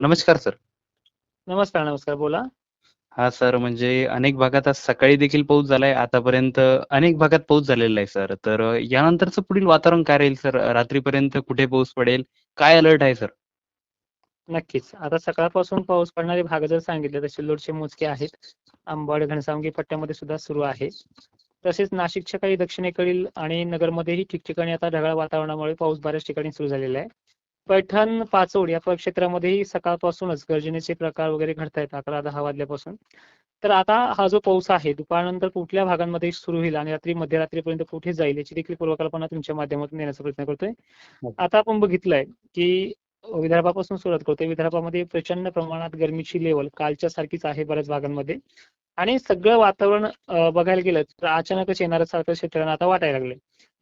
नमस्कार सर. नमस्कार, नमस्कार. बोला. हां, सर म्हणजे अनेक भागात आज सकाळी देखील पाऊस झालाय. आतापर्यंत अनेक भागात पाऊस झालेला आहे सर. तर यानंतरचं पुढील वातावरण काय राहील सर? रात्रीपर्यंत कुठे पाऊस पडेल? काय अलर्ट आहे सर? नक्कीच. आता सकाळपासून पाऊस पडणारे भाग जर सांगितले तर सिल्लोडचे मोजके आहेत. अंबड, घनसावंगी पट्ट्यामध्ये सुद्धा सुरू आहे. तसेच नाशिकच्या काही दक्षिणेकडील आणि नगरमध्येही ठिकठिकाणी आता ढगाळ वातावरणामुळे पाऊस बऱ्याच ठिकाणी सुरू झालेला आहे. पैठण, पाचोड या परिक्षेत्रामध्येही सकाळपासूनच गर्जनेचे प्रकार वगैरे घडतायत 11-10 वाजल्यापासून. तर आता हा जो पाऊस आहे दुपारनंतर कुठल्या भागांमध्ये सुरू होईल आणि रात्री मध्यरात्रीपर्यंत कुठे जाईल याची देखील पूर्वकल्पना तुमच्या माध्यमातून देण्याचा प्रयत्न करतोय. हो. आता आपण बघितलंय की विदर्भापासून सुरुवात करतोय. विदर्भामध्ये प्रचंड प्रमाणात गरमीची लेव्हल कालच्या सारखीच आहे बऱ्याच भागांमध्ये आणि सगळं वातावरण बघायला गेलं तर अचानकच येणाऱ्यासारखं शेतकऱ्यांना आता वाटायला लागलंय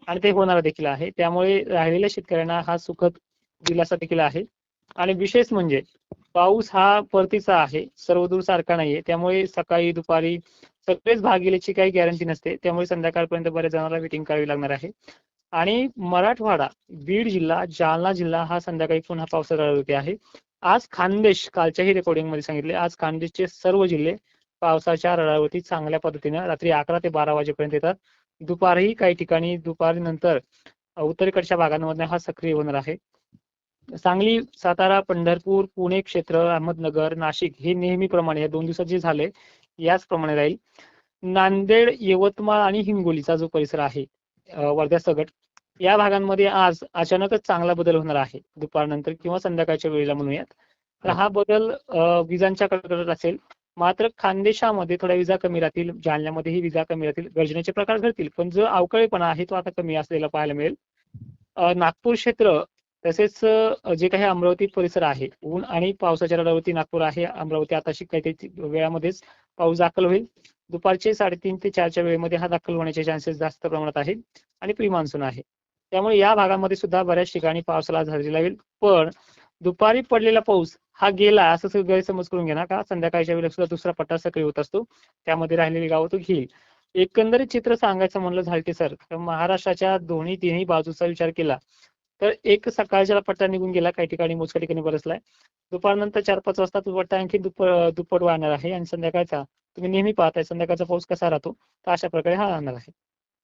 आणि ते होणार देखील आहे. त्यामुळे राहिलेल्या शेतकऱ्यांना हा सुखद दिलासा देखील आहे आणि विशेष म्हणजे पाऊस हा परतीचा आहे. सर्वदूर सारखा नाहीये. त्यामुळे सकाळी, दुपारी सगळेच भाग काही गॅरंटी नसते. त्यामुळे संध्याकाळपर्यंत बऱ्याच जणांना वेटिंग करावी लागणार आहे आणि मराठवाडा, बीड जिल्हा, जालना जिल्हा हा संध्याकाळी पुन्हा पावसाच्या रडावरती आहे. आज खान्देश कालच्याही रेकॉर्डिंगमध्ये सांगितले. आज खान्देशचे सर्व जिल्हे पावसाच्या रडावरती चांगल्या पद्धतीनं रात्री 11 ते 12 वाजेपर्यंत येतात. दुपारही काही ठिकाणी दुपारनंतर नंतर उत्तरेकडच्या भागांमध्ये हा सक्रिय होणार आहे. सांगली, सातारा, पंढरपूर, पुणे क्षेत्र, अहमदनगर, नाशिक हे नेहमीप्रमाणे या दोन दिवसात जे झाले याचप्रमाणे राहील. नांदेड, यवतमाळ आणि हिंगोलीचा जो परिसर आहे वर्ध्या सगट या भागांमध्ये आज अचानकच चांगला बदल होणार आहे. दुपारनंतर किंवा संध्याकाळच्या वेळेला म्हणूयात. तर हा बदल विजांच्या कडकडत असेल. मात्र खानदेशामध्ये थोड्या विजा कमी राहतील. जालन्यामध्येही विजा कमी राहतील. गर्जनेचे प्रकार घडतील. पण जो अवकळेपणा आहे तो आता कमी असलेला पाहायला मिळेल. नागपूर क्षेत्र तसेच जे काही अमरावती परिसर आहे ऊन आणि पावसाच्या रडावरती नागपूर आहे. अमरावती आताशी काही वेळामध्येच पाऊस दाखल होईल. दुपारचे 3:30 ते चारच्या वेळेमध्ये हा दाखल होण्याचे चान्सेस जास्त प्रमाणात आहेत आणि प्री मान्सून आहे. त्यामुळे या भागामध्ये सुद्धा बऱ्याच ठिकाणी पावसाला आज हजेरी लावेल. पण दुपारी पडलेला पाऊस हा गेला असं गैरसमज करून घेणार का संध्याकाळच्या वेळेला सुद्धा दुसरा पट्टा सक्रिय होत असतो. त्यामध्ये राहिलेली गावं तो घेईल. एकंदरीत चित्र सांगायचं म्हणलं झालते सर महाराष्ट्राच्या दोन्ही तिन्ही बाजूचा विचार केला तर एक सकाळच्या पट्टा निघून गेला काही ठिकाणी मोजक्या ठिकाणी बरसलाय. दुपारनंतर 4-5 वाजता तो पट्टा आणखी दुप्प दुप्पट वाढणार आहे आणि संध्याकाळचा तुम्ही नेहमी पाहताय संध्याकाळचा पाऊस कसा राहतो तर अशा प्रकारे हा राहणार आहे.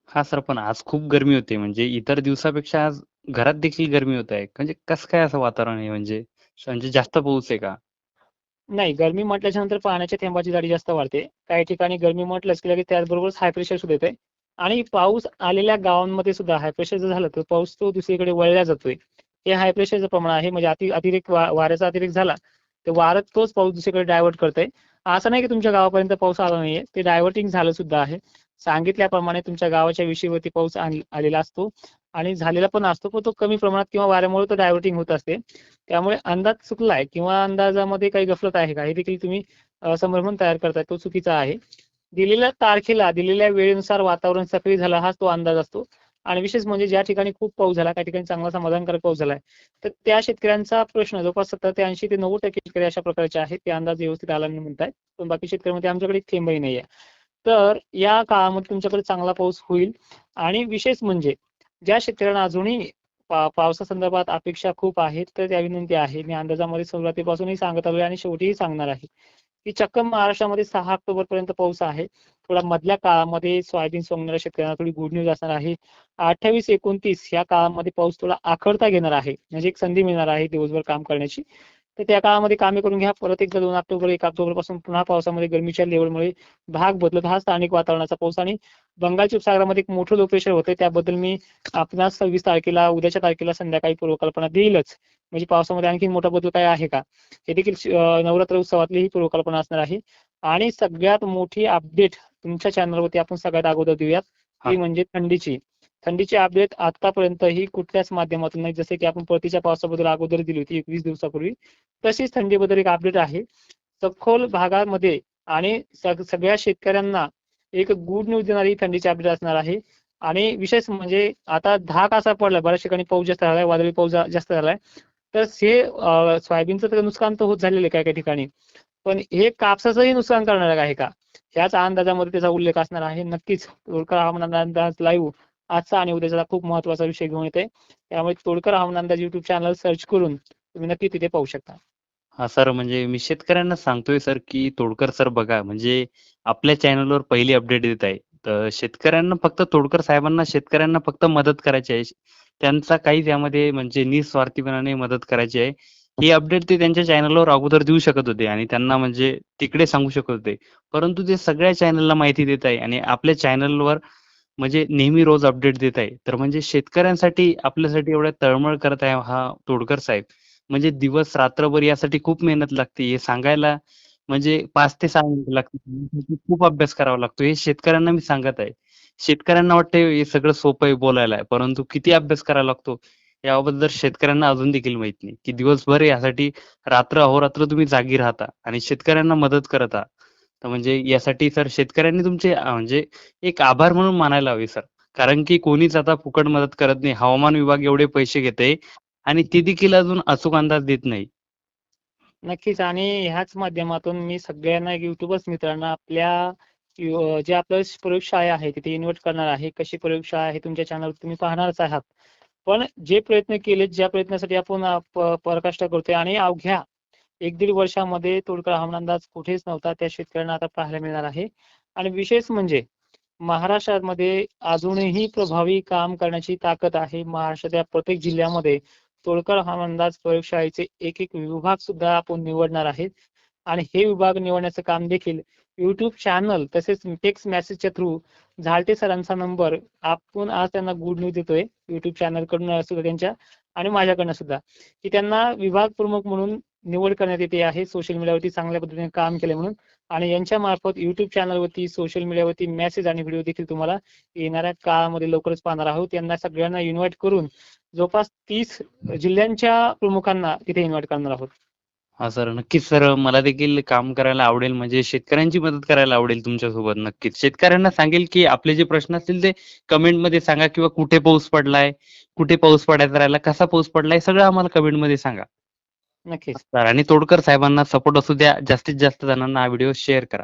हां सर, पण आज खूप गरमी होते. म्हणजे इतर दिवसापेक्षा आज घरात देखील गरमी होत आहे. म्हणजे कसं काय असं वातावरण आहे म्हणजे? म्हणजे जास्त पाऊस आहे का? नाही, गरमी म्हटल्याच्या नंतर पाण्याच्या थेंबाची जाडी जास्त वाढते. काही ठिकाणी गरमी म्हटलंच की लगेच त्याचबरोबरच हाय प्रेशर सुद्धा येतंय आणि पाऊस आलेल्या गावांमध्ये सुद्धा हाय प्रेशर जर झालं तर पाऊस तो दुसरीकडे वळला जातोय. हे हाय प्रेशरचं प्रमाण आहे. म्हणजे अति अतिरेक वाऱ्याचा अतिरेक झाला तर वारं तोच पाऊस दुसरीकडे डायव्हर्ट करतोय असं नाही की तुमच्या गावापर्यंत पाऊस आला नाहीये. ते डायव्हर्टिंग झालं सुद्धा आहे. सांगितल्याप्रमाणे तुमच्या गावाच्या विषयीवरती पाऊस आलेला असतो आणि झालेला पण असतो. पण तो कमी प्रमाणात किंवा वाऱ्यामुळे तो डायव्हर्टिंग होत असते. त्यामुळे अंदाज चुकलाय किंवा अंदाजामध्ये काही गफलत आहे का हे देखील तुम्ही संभ्रमण तयार करताय तो चुकीचा आहे. दिलेल्या तारखेला दिलेल्या वेळेनुसार वातावरण सक्रिय झालं हाच तो अंदाज असतो आणि विशेष म्हणजे ज्या ठिकाणी खूप पाऊस झाला, काही ठिकाणी चांगला समाधानकारक पाऊस झालाय. तर त्या शेतकऱ्यांचा प्रश्न जवळपास 70 ते 80 ते 90% शेतकरी अशा प्रकारचे आहेत. ते अंदाज व्यवस्थित आला नाही म्हणतायत. पण बाकी शेतकऱ्यांमध्ये आमच्याकडे थेंबही नाहीये. तर या काळामध्ये तुमच्याकडे चांगला पाऊस होईल आणि विशेष म्हणजे ज्या शेतकऱ्यांना अजूनही पा पावसासंदर्भात अपेक्षा खूप आहेत तर त्या विनंती आहे. मी अंदाजामध्ये सुरुवातीपासूनही सांगत आलोय आणि शेवटीही सांगणार आहे. की चक्क महाराष्ट्रामध्ये सहा ऑक्टोबर पर्यंत पाऊस आहे. थोडा मधल्या काळामध्ये सोयाबीन सोंगणाऱ्या शेतकऱ्यांना थोडी गुड न्यूज असणार आहे. 28-29 या काळामध्ये पाऊस थोडा आखडता घेणार आहे. म्हणजे एक संधी मिळणार आहे दिवसभर काम करण्याची. तर त्या काळामध्ये कामे करून घ्या. परत एकदा 2 ऑक्टोबर, 1 ऑक्टोबरपासून पुन्हा पावसामध्ये गरमीच्या लेव्हलमुळे भाग बदलत हा स्थानिक वातावरणाचा पाऊस आणि बंगालच्या उपसागरामध्ये एक मोठं लो प्रेशर होतंय त्याबद्दल मी आपणास 26 तारखेला उद्याच्या तारखेला संध्याकाळी पूर्वकल्पना देईलच. म्हणजे पावसामध्ये आणखी मोठा बदल काय आहे का? हे देखील नवरात्र उत्सवातली ही पूर्वकल्पना असणार आहे आणि सगळ्यात मोठी अपडेट तुमच्या चॅनलवरती आपण सगळ्यात अगोदर देऊयात. ती. म्हणजे थंडीची. थंडीची अपडेट आतापर्यंत ही कुठल्याच माध्यमातून नाही जसे की आपण परतीच्या पावसाबद्दल अगोदर दिली होती 21 दिवसापूर्वी. तशीच थंडीबद्दल एक अपडेट आहे. सखोल भागामध्ये आणि सगळ्या शेतकऱ्यांना एक गुड न्यूज देणारी थंडीची अपडेट असणार आहे आणि विशेष म्हणजे आता दहा तासा पडला बऱ्याच ठिकाणी पाऊस जास्त झालाय, वादळी पाऊस जास्त झालाय. तर हे सोयाबीनचं तर नुकसान तर होत झालेलं आहे काही काही ठिकाणी. पण हे कापसाचंही नुकसान करणार आहे का? ह्याच अंदाजामध्ये त्याचा उल्लेख असणार आहे. नक्कीच हवामान अंदाज लाईव्ह आजचा आणि उद्याचा खूप महत्त्वाचा विषय घेऊन येते त्यामुळे तोडकर हवामान अंदाज युट्यूब चॅनल सर्च करून तुम्ही नक्की तिथे पाहू शकता. हा सर, म्हणजे मी शेतकऱ्यांना सांगतोय सर, की तोडकर सर बघा म्हणजे आपल्या चॅनलवर पहिली अपडेट देत आहे. तर शेतकऱ्यांना फक्त तोडकर साहेबांना शेतकऱ्यांना फक्त मदत करायची आहे. त्यांचा काहीच यामध्ये म्हणजे निस्वार्थीपणाने मदत करायची आहे. ही अपडेट ते त्यांच्या चॅनलवर अगोदर देऊ शकत होते आणि त्यांना म्हणजे तिकडे सांगू शकत होते. परंतु ते सगळ्या चॅनलला माहिती देत आहे आणि आपल्या चॅनलवर म्हणजे नेहमी रोज अपडेट देत आहे. तर म्हणजे शेतकऱ्यांसाठी आपल्यासाठी एवढ्या तळमळ करत आहे हा तोडकर साहेब. म्हणजे दिवस रात्रभर यासाठी खूप मेहनत लागते. हे सांगायला म्हणजे पाच ते सहा मिनिट लागतात. खूप अभ्यास करावा लागतो. हे शेतकऱ्यांना मी सांगत आहे. शेतकऱ्यांना वाटतं हे सगळं सोपं आहे बोलायला, परंतु किती अभ्यास करावा लागतो याबद्दल शेतकऱ्यांना अजून देखील माहीत नाही, की दिवसभर यासाठी रात्र अहोरात्र तुम्ही जागी राहता आणि शेतकऱ्यांना मदत करता तर म्हणजे यासाठी सर शेतकऱ्यांनी तुमचे म्हणजे एक आभार म्हणून मानायला हवे सर. कारण की कोणीच आता फुकट मदत करत नाही. हवामान विभाग एवढे पैसे घेते आणि ते देखील अजून अचूक अंदाज देत नाही. नक्कीच आणि ह्याच माध्यमातून मी सगळ्यांना युट्यूबर्स मित्रांना आपल्या जे आपलं प्रयोगशाळा आहे तिथे इन्व्हर्ट करणार आहे. कशी प्रयोगशाळा आहे तुमच्या चॅनलवर तुम्ही पाहणारच आहात. पण जे प्रयत्न केलेत, ज्या प्रयत्नासाठी आपण अ, पराकाष्ठा करतोय आणि अवघ्या एक दीड वर्षामध्ये तोडकर हवामान अंदाज कुठेच नव्हता. त्या शेतकऱ्यांना आता पाहायला मिळणार आहे. आणि विशेष म्हणजे महाराष्ट्रामध्ये अजूनही प्रभावी काम करण्याची ताकद आहे. महाराष्ट्राच्या प्रत्येक जिल्ह्यामध्ये तोडकर हवामान अंदाज प्रयोगशाळेचे एक एक विभाग सुद्धा आपण निवडणार आहेत. आणि हे विभाग निवडण्याचं काम देखील युट्यूब चॅनल तसेच टेक्स्ट मेसेजच्या थ्रू झालटे सरांचा नंबर आपण आज त्यांना गुड न्यूज देतोय. युट्यूब चॅनलकडून सुद्धा त्यांच्या आणि माझ्याकडनं सुद्धा, की त्यांना विभाग प्रमुख म्हणून निवड करण्यात येते आहे. सोशल मीडियावरती चांगल्या पद्धतीने काम केले म्हणून आणि यांच्या मार्फत युट्यूब चॅनलवरती, सोशल मीडियावरती मेसेज आणि व्हिडिओ देखील तुम्हाला येणाऱ्या काळामध्ये लवकरच पाहणार आहोत. यांना सगळ्यांना इन्व्हाईट करून जवळपास तीस जिल्ह्यांच्या प्रमुखांना तिथे इन्व्हाइट करणार आहोत. हा सर, नक्कीच सर. मला देखील काम करायला आवडेल म्हणजे शेतकऱ्यांची मदत करायला आवडेल तुमच्यासोबत नक्कीच. शेतकऱ्यांना सांगेल, की आपले जे प्रश्न असतील ते कमेंटमध्ये सांगा किंवा कुठे पाऊस पडलाय, कुठे पाऊस पडायचा राहिला, कसा पाऊस पडलाय, सगळं आम्हाला कमेंटमध्ये सांगा. नक्कीच. सर आणि तोडकर साहेबांना सपोर्ट असू द्या. जास्तीत जास्त जणांना हा व्हिडिओ शेअर करा.